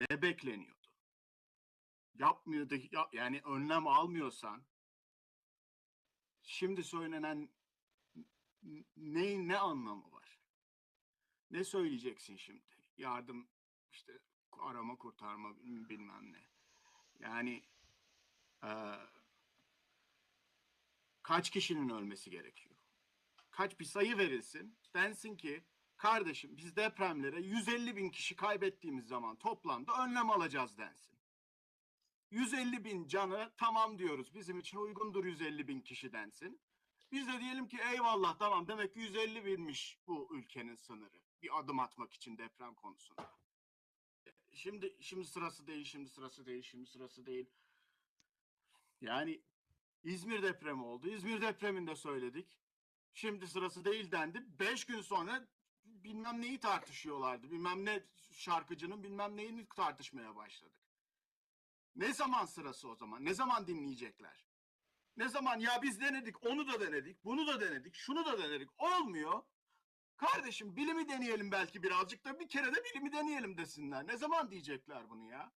Ne bekleniyordu? Yapmıyordu. ya- yani önlem almıyorsan şimdi söylenen neyin ne anlamı var? Ne söyleyeceksin şimdi? Yardım işte arama kurtarma bilmem ne. Yani eee, kaç kişinin ölmesi gerekiyor? Kaç bir sayı verilsin? Densin ki kardeşim biz depremlere 150 bin kişi kaybettiğimiz zaman toplamda önlem alacağız densin. 150 bin canı tamam diyoruz. Bizim için uygundur 150 bin kişi densin. Biz de diyelim ki eyvallah tamam demek ki 150 binmiş bu ülkenin sınırı. Bir adım atmak için deprem konusunda. Şimdi şimdi sırası değil, şimdi sırası değil, şimdi sırası değil. Yani İzmir depremi oldu. İzmir depreminde söyledik. Şimdi sırası değil dendi. Beş gün sonra bilmem neyi tartışıyorlardı. Bilmem ne şarkıcının bilmem neyini tartışmaya başladık. Ne zaman sırası o zaman? Ne zaman dinleyecekler? Ne zaman ya biz denedik, onu da denedik, bunu da denedik, şunu da denedik. Olmuyor. Kardeşim bilimi deneyelim belki birazcık da bir kere de bilimi deneyelim desinler. Ne zaman diyecekler bunu ya?